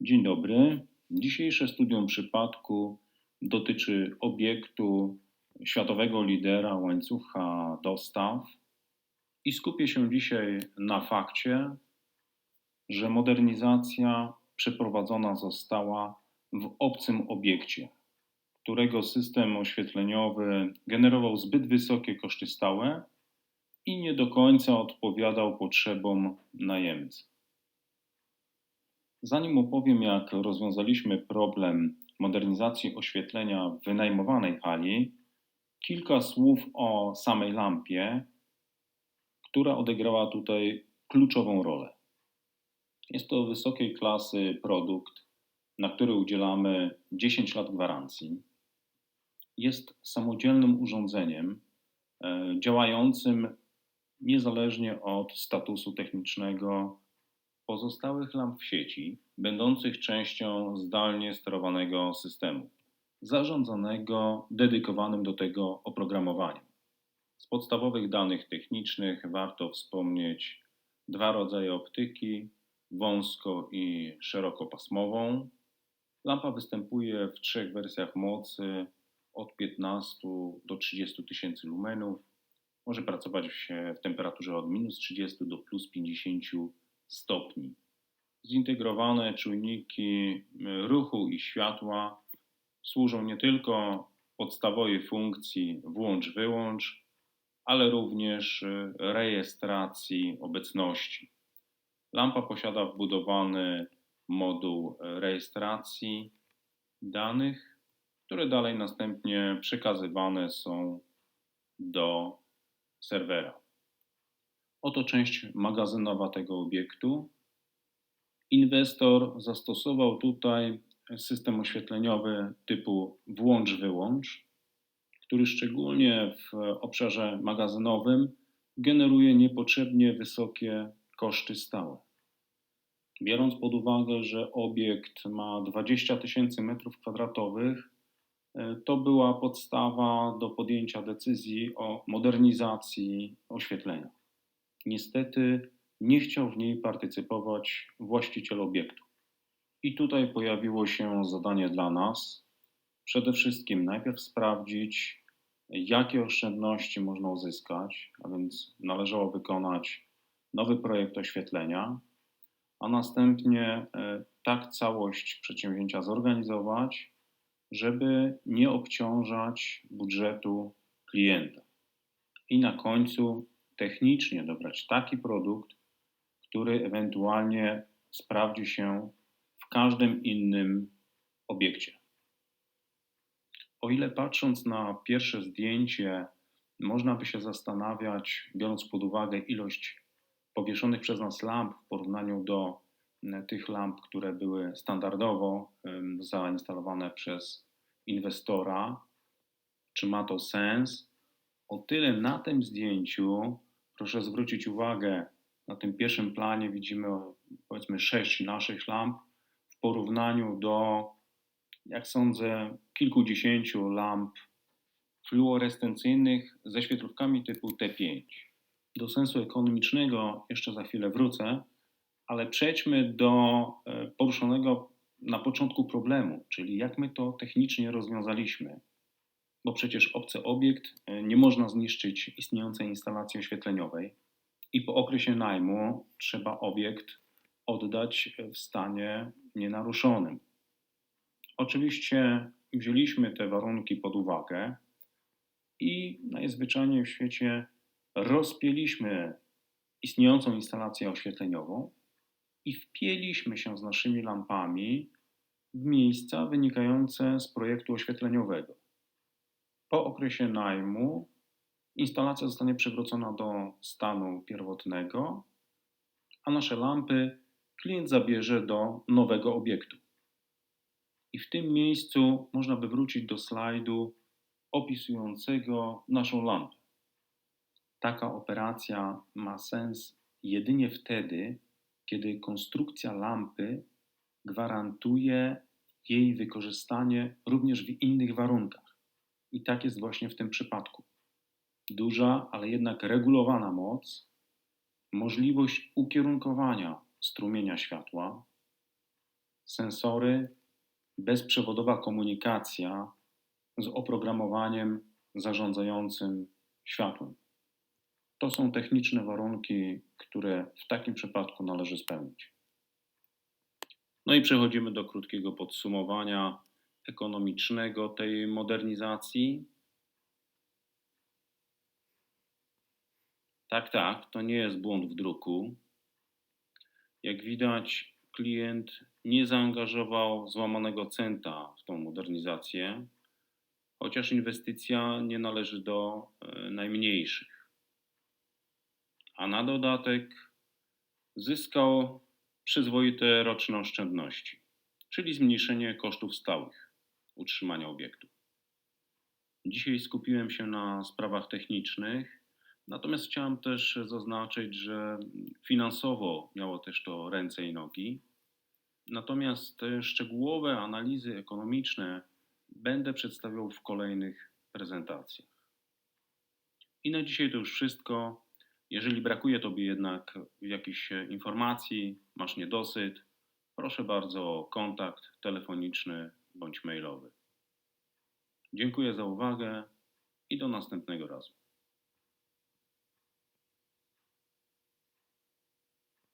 Dzień dobry. Dzisiejsze studium przypadku dotyczy obiektu światowego lidera łańcucha dostaw i skupię się dzisiaj na fakcie, że modernizacja przeprowadzona została w obcym obiekcie, którego system oświetleniowy generował zbyt wysokie koszty stałe i nie do końca odpowiadał potrzebom najemcy. Zanim opowiem, jak rozwiązaliśmy problem modernizacji oświetlenia w wynajmowanej hali, kilka słów o samej lampie, która odegrała tutaj kluczową rolę. Jest to wysokiej klasy produkt, na który udzielamy 10 lat gwarancji. Jest samodzielnym urządzeniem e, działającym niezależnie od statusu technicznego pozostałych lamp w sieci, będących częścią zdalnie sterowanego systemu, zarządzanego dedykowanym do tego oprogramowaniem. Z podstawowych danych technicznych warto wspomnieć dwa rodzaje optyki, wąsko i szerokopasmową. Lampa występuje w trzech wersjach mocy od 15 do 30 tysięcy lumenów. Może pracować w temperaturze od minus 30 do plus 50 stopni. Zintegrowane czujniki ruchu i światła służą nie tylko podstawowej funkcji włącz-wyłącz, ale również rejestracji obecności. Lampa posiada wbudowany moduł rejestracji danych, które dalej następnie przekazywane są do serwera. Oto część magazynowa tego obiektu. Inwestor zastosował tutaj system oświetleniowy typu włącz-wyłącz, który szczególnie w obszarze magazynowym generuje niepotrzebnie wysokie koszty stałe. Biorąc pod uwagę, że obiekt ma 20 tysięcy metrów kwadratowych, to była podstawa do podjęcia decyzji o modernizacji oświetlenia. Niestety nie chciał w niej partycypować właściciel obiektu. I tutaj pojawiło się zadanie dla nas. Przede wszystkim najpierw sprawdzić, jakie oszczędności można uzyskać, a więc należało wykonać nowy projekt oświetlenia, a następnie e, tak całość przedsięwzięcia zorganizować, żeby nie obciążać budżetu klienta. I na końcu technicznie dobrać taki produkt, który ewentualnie sprawdzi się w każdym innym obiekcie. O ile patrząc na pierwsze zdjęcie, można by się zastanawiać, biorąc pod uwagę ilość powieszonych przez nas lamp w porównaniu do tych lamp, które były standardowo zainstalowane przez inwestora, czy ma to sens? O tyle na tym zdjęciu Proszę zwrócić uwagę, na tym pierwszym planie widzimy powiedzmy sześć naszych lamp w porównaniu do, jak sądzę, kilkudziesięciu lamp fluorescencyjnych ze świetlówkami typu T5. Do sensu ekonomicznego jeszcze za chwilę wrócę, ale przejdźmy do e, poruszonego na początku problemu, czyli jak my to technicznie rozwiązaliśmy bo przecież obcy obiekt e, nie można zniszczyć istniejącej instalacji oświetleniowej i po okresie najmu trzeba obiekt oddać w stanie nienaruszonym. Oczywiście wzięliśmy te warunki pod uwagę i najzwyczajniej w świecie rozpięliśmy istniejącą instalację oświetleniową i wpięliśmy się z naszymi lampami w miejsca wynikające z projektu oświetleniowego. Po okresie najmu instalacja zostanie przywrócona do stanu pierwotnego, a nasze lampy klient zabierze do nowego obiektu. I w tym miejscu można by wrócić do slajdu opisującego naszą lampę. Taka operacja ma sens jedynie wtedy, kiedy konstrukcja lampy gwarantuje jej wykorzystanie również w innych warunkach. I tak jest właśnie w tym przypadku. Duża, ale jednak regulowana moc, możliwość ukierunkowania strumienia światła, sensory, bezprzewodowa komunikacja z oprogramowaniem zarządzającym światłem. To są techniczne warunki, które w takim przypadku należy spełnić. No i przechodzimy do krótkiego podsumowania ekonomicznego tej modernizacji. Tak, tak, to nie jest błąd w druku. Jak widać, klient nie zaangażował złamanego centa w tą modernizację, chociaż inwestycja nie należy do e, najmniejszych. A na dodatek zyskał przyzwoite roczne oszczędności, czyli zmniejszenie kosztów stałych utrzymania obiektu. Dzisiaj skupiłem się na sprawach technicznych, natomiast chciałem też zaznaczyć, że finansowo miało też to ręce i nogi. Natomiast te szczegółowe analizy ekonomiczne będę przedstawiał w kolejnych prezentacjach. I na dzisiaj to już wszystko. Jeżeli brakuje Tobie jednak jakichś informacji, masz niedosyt, proszę bardzo o kontakt telefoniczny bądź mailowy. Dziękuję za uwagę i do następnego razu.